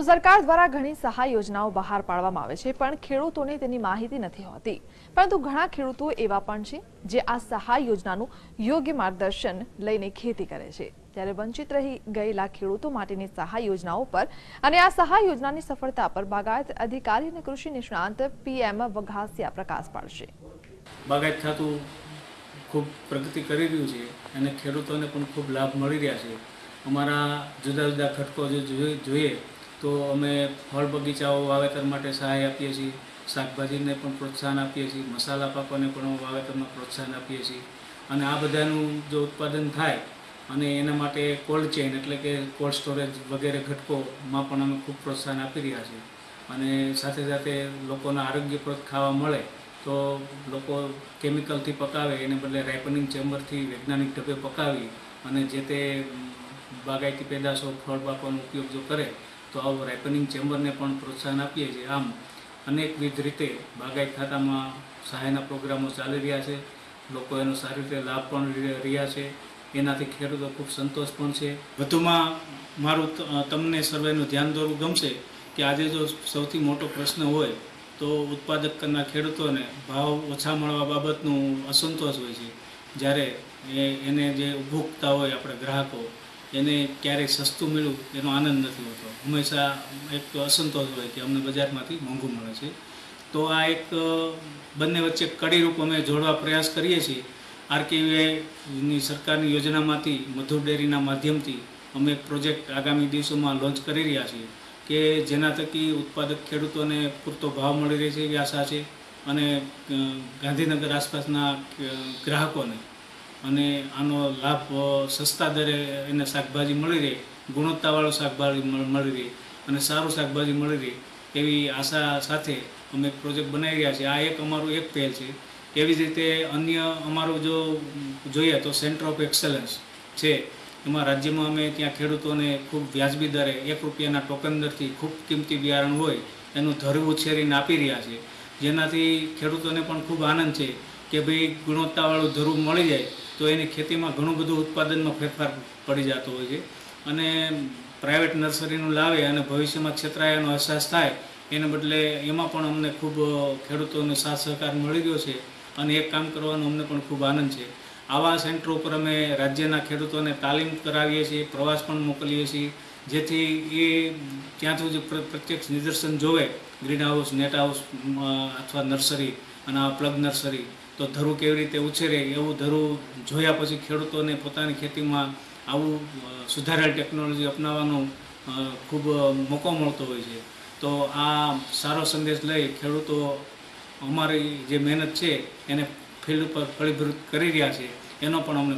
તો સરકાર દ્વારા ઘણી સહાય યોજનાઓ બહાર પાડવામાં આવે છે, પણ ખેડૂતોને તેની માહિતી નથી હોતી. પરંતુ ઘણા ખેડૂતો એવા પણ છે, જે આ સહાય યોજનાનું યોગ્ય માર્ગદર્શન લઈને ખેતી કરે છે. ત્યારે વંચિત રહી ગયેલા ખેડૂતો માટેની સહાય યોજનાઓ પર અને આ સહાય યોજનાની સફળતા પર બાગાયત અધિકારી અને કૃષિ નિષ્ણાંત પીએમ વઘાસિયા પ્રકાશ પાડશે. બાગાયત ખાતું ખૂબ પ્રગતિ કરી રહ્યું છે અને ખેડૂતોને પણ ખૂબ લાભ મળી રહ્યા છે. અમારા જુદા જુદા ઘટકો જોઈએ તો અમે ફળ બગીચાઓ વાવેતર માટે સહાય આપીએ છીએ. શાકભાજીને પણ પ્રોત્સાહન આપીએ છીએ. મસાલા પાકોને પણ વાવેતરમાં પ્રોત્સાહન આપીએ છીએ. અને આ બધાનું જો ઉત્પાદન થાય અને એના માટે કોલ્ડ ચેઇન એટલે કે કોલ્ડ સ્ટોરેજ વગેરે ઘટકોમાં પણ અમે ખૂબ પ્રોત્સાહન આપી રહ્યા છીએ. અને સાથે સાથે લોકોના આરોગ્યપ્રદ ખાવા મળે તો લોકો કેમિકલથી પકાવે, એને બદલે રાઇપનિંગ ચેમ્બરથી વૈજ્ઞાનિક ઢબે પકાવી અને જે તે બાગાયતી પેદાશો, ફળ પાકોનો ઉપયોગ જો કરે તો આવું રાઇપનિંગ ચેમ્બરને પણ પ્રોત્સાહન આપીએ છીએ. આમ અનેકવિધ રીતે બાગાયત ખાતામાં સહાયના પ્રોગ્રામો ચાલી રહ્યા છે. લોકો એનો સારી રીતે લાભ પણ રહ્યા છે. એનાથી ખેડૂતો ખૂબ સંતોષ પણ છે. વધુમાં મારું તમને સર્વેનું ધ્યાન દોરવું ગમશે કે આજે જો સૌથી મોટો પ્રશ્ન હોય તો ઉત્પાદક કરનાર ખેડૂતોને ભાવ ઓછા મળવા બાબતનું અસંતોષ હોય છે. જ્યારે એને જે ઉપભોક્તા હોય આપણે ગ્રાહકો એને ક્યારેય સસ્તું મળ્યું, એનો આનંદ નથી હોતો. હંમેશા એક અસંતોષ હોય કે અમને બજારમાંથી મોંઘું મળે છે. તો આ એક બંને વચ્ચે કડીરૂપ અમે જોડવા પ્રયાસ કરીએ છીએ. આરકેવીની સરકારની યોજનામાંથી, મધુર ડેરીના માધ્યમથી અમે એક પ્રોજેક્ટ આગામી દિવસોમાં લોન્ચ કરી રહ્યા છીએ કે જેના થકી ઉત્પાદક ખેડૂતોને પૂરતો ભાવ મળી રહે છે એવી આશા છે અને ગાંધીનગર આસપાસના ગ્રાહકોને અને આનો લાભ સસ્તા દરે એને શાકભાજી મળી રહે, ગુણવત્તાવાળું શાકભાજી મળી રહે અને સારું શાકભાજી મળી રહે એવી આશા સાથે અમે એક પ્રોજેક્ટ બનાવી રહ્યા છીએ. આ એક અમારું એક પહેલ છે. એવી જ રીતે અન્ય અમારું જો જોઈએ તો સેન્ટર ઓફ એક્સલન્સ છે. એમાં રાજ્યમાં અમે ત્યાં ખેડૂતોને ખૂબ વ્યાજબી દરે એક રૂપિયાના ટોકન દરથી ખૂબ કિંમતી બિયારણ હોય એનું ધરું ઉછેરીને આપી રહ્યા છે. જેનાથી ખેડૂતોને પણ ખૂબ આનંદ છે કે ભાઈ ગુણવત્તાવાળું ધરું મળી જાય તો એની ખેતીમાં ઘણું બધું ઉત્પાદનમાં ફેરફાર પડી જતો હોય છે. અને પ્રાઇવેટ નર્સરીનું લાવે અને ભવિષ્યમાં છેતરાયાનો અહેસાસ થાય, એને બદલે એમાં પણ અમને ખૂબ ખેડૂતોનો સાથ સહકાર મળી ગયો છે અને એક કામ કરવાનો અમને પણ ખૂબ આનંદ છે. આવા સેન્ટરો ઉપર અમે રાજ્યના ખેડૂતોને તાલીમ કરાવીએ છીએ, પ્રવાસ પણ મોકલીએ છીએ, જેથી એ ત્યાંથી જે પ્રત્યક્ષ નિદર્શન જોવે ગ્રીન હાઉસ નેટ હાઉસ અથવા નર્સરી અને આ પ્લગ નર્સરી તો ધરું કેવી રીતે ઉછેરે એવું ધરું જોયા પછી ખેડૂતોને પોતાની ખેતીમાં આવું સુધારેલ ટેકનોલોજી અપનાવવાનો ખૂબ મોકો મળતો હોય છે. તો આ સારો સંદેશ લઈ ખેડૂતો અમારી જે મહેનત છે એને ફિલ્ડ પર ફળીભૂત કરી રહ્યા છે. એનો પણ અમને